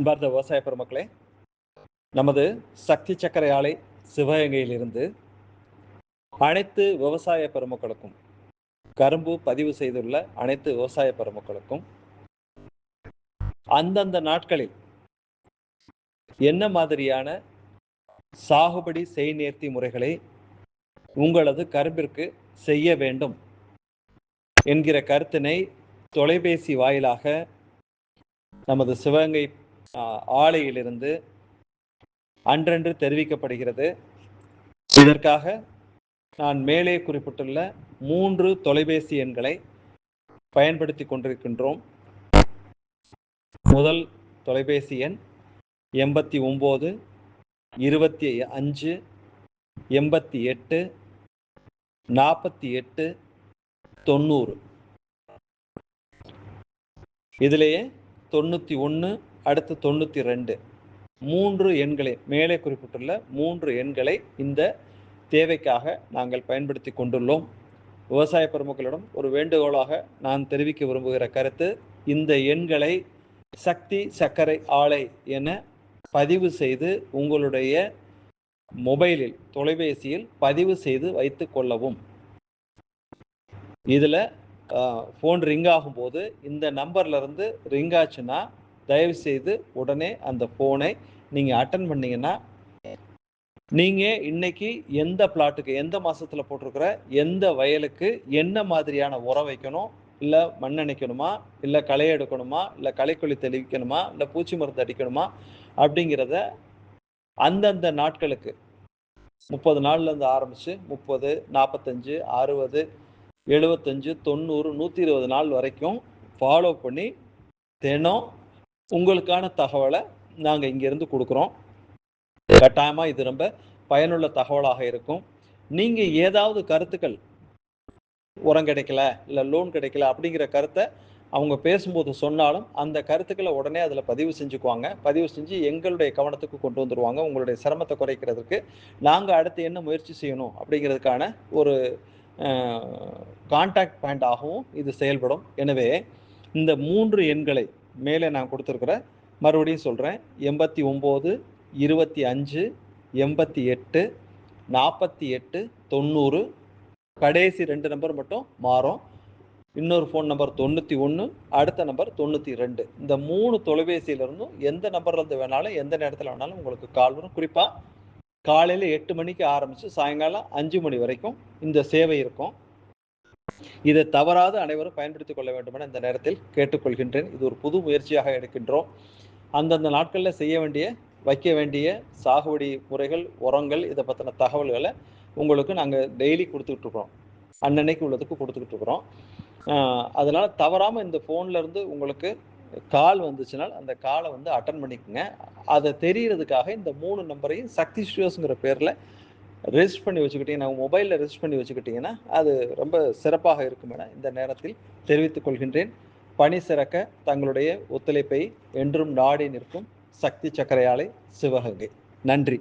அன்பார்ந்த விவசாய பெருமக்களே நமது சக்தி சக்கரை ஆலை சிவகங்கையிலிருந்து அனைத்து விவசாய பெருமக்களுக்கும் கரும்பு பதிவு செய்துள்ள அனைத்து விவசாய பெருமக்களுக்கும் அந்தந்த நாட்களில் என்ன மாதிரியான சாகுபடி செய்நேர்த்தி முறைகளை உங்களது கரும்பிற்கு செய்ய வேண்டும் என்கிற கருத்தினை தொலைபேசி வாயிலாக நமது சிவகங்கை ஆலையிலிருந்து அன்றன்று தெரிவிக்கப்படுகிறது. இதற்காக நான் மேலே குறிப்பிட்டுள்ள மூன்று தொலைபேசி எண்களை பயன்படுத்தி கொண்டிருக்கின்றோம். முதல் தொலைபேசி எண் எண்பத்தி ஒம்பது இருபத்தி அஞ்சு எண்பத்தி எட்டு நாற்பத்தி எட்டு தொண்ணூறு. இதிலேயே தொண்ணூற்றி ஒன்று அடுத்து தொண்ணூற்றி ரெண்டு. மூன்று எண்களை மேலே குறிப்பிட்டுள்ள மூன்று எண்களை இந்த தேவைக்காக நாங்கள் பயன்படுத்தி கொண்டுள்ளோம். விவசாய பெருமக்களிடம் ஒரு வேண்டுகோளாக நான் தெரிவிக்க விரும்புகிற கருத்து இந்த எண்களை சக்தி சர்க்கரை ஆலை என பதிவு செய்து உங்களுடைய மொபைலில் தொலைபேசியில் பதிவு செய்து வைத்து கொள்ளவும். இதில் ஃபோன் ரிங் ஆகும்போது இந்த நம்பர்லேருந்து ரிங் ஆச்சுன்னா தயவுசெய்து உடனே அந்த ஃபோனை நீங்கள் அட்டன் பண்ணீங்கன்னா நீங்கள் இன்னைக்கு எந்த பிளாட்டுக்கு எந்த மாதத்தில் போட்டிருக்கிற எந்த வயலுக்கு என்ன மாதிரியான உரம் வைக்கணும் இல்லை மண் அணைக்கணுமா இல்லை களை எடுக்கணுமா இல்லை களைக்கொல்லி தெளிவிக்கணுமா இல்லை பூச்சி மருந்து அடிக்கணுமா அப்படிங்கிறத அந்தந்த நாட்களுக்கு முப்பது நாள்லேருந்து ஆரம்பித்து முப்பது நாற்பத்தஞ்சு அறுபது எழுபத்தஞ்சு தொண்ணூறு நூற்றி இருபது நாள் வரைக்கும் ஃபாலோ பண்ணி தினம் உங்களுக்கான தகவலை நாங்கள் இங்கேருந்து கொடுக்குறோம். கட்டாயமாக இது ரொம்ப பயனுள்ள தகவலாக இருக்கும். நீங்கள் ஏதாவது கருத்துக்கள் உரம் கிடைக்கல இல்லை லோன் கிடைக்கல அப்படிங்கிற கருத்தை அவங்க பேசும்போது சொன்னாலும் அந்த கருத்துக்களை உடனே அதில் பதிவு செஞ்சுக்குவாங்க. பதிவு செஞ்சு எங்களுடைய கவனத்துக்கு கொண்டு வந்துடுவாங்க உங்களுடைய சிரமத்தை குறைக்கிறதுக்கு நாங்கள் அடுத்து என்ன முயற்சி செய்யணும் அப்படிங்கிறதுக்கான ஒரு கான்டாக்ட் பாயிண்டாகவும் இது செயல்படும். எனவே இந்த மூன்று எண்களை மேலே நான் கொடுத்துருக்குறேன் மறுபடியும் சொல்கிறேன் எண்பத்தி ஒம்பது இருபத்தி அஞ்சு எண்பத்தி எட்டு நாற்பத்தி எட்டு தொண்ணூறு. கடைசி ரெண்டு நம்பர் மட்டும் மாறும். இன்னொரு ஃபோன் நம்பர் தொண்ணூற்றி ஒன்று அடுத்த நம்பர் தொண்ணூற்றி ரெண்டு. இந்த மூணு தொலைபேசியிலிருந்தும் எந்த நம்பர்லேருந்து வேணாலும் எந்த நேரத்தில் வேணாலும் உங்களுக்கு கால் வரும். குறிப்பாக காலையில் எட்டு மணிக்கு ஆரம்பித்து சாயங்காலம் அஞ்சு மணி வரைக்கும் இந்த சேவை இருக்கும். இதை தவறாது அனைவரும் பயன்படுத்திக் கொள்ள வேண்டும் என இந்த நேரத்தில் கேட்டுக்கொள்கின்றேன். இது ஒரு புது முயற்சியாக எடுக்கின்றோம். அந்தந்த நாட்களில் செய்ய வேண்டிய வைக்க வேண்டிய சாகுபடி முறைகள் உரங்கள் இதை பற்றின தகவல்களை உங்களுக்கு நாங்கள் டெய்லி கொடுத்துக்கிட்டு இருக்கிறோம். அன்னன்னைக்கு உள்ளதுக்கு கொடுத்துக்கிட்டு இருக்கிறோம். அதனால் தவறாமல் இந்த ஃபோன்ல இருந்து உங்களுக்கு கால் வந்துச்சுனால் அந்த காலை வந்து அட்டன் பண்ணிக்கோங்க. அதை தெரிகிறதுக்காக இந்த மூணு நம்பரையும் சக்தி ஸ்டுடியோஸ்ங்கிற பேரில் ரெஜிஸ்டர் பண்ணி வச்சுக்கிட்டீங்கன்னா மொபைலில் ரெஜிஸ்டர் பண்ணி வச்சுக்கிட்டீங்கன்னா அது ரொம்ப சிறப்பாக இருக்கும் என இந்த நேரத்தில் தெரிவித்துக் கொள்கின்றேன். பணி சிறக்க தங்களுடைய ஒத்துழைப்பை என்றும் நாடி நிற்கும் சக்தி சக்கரை சிவகங்கை. நன்றி.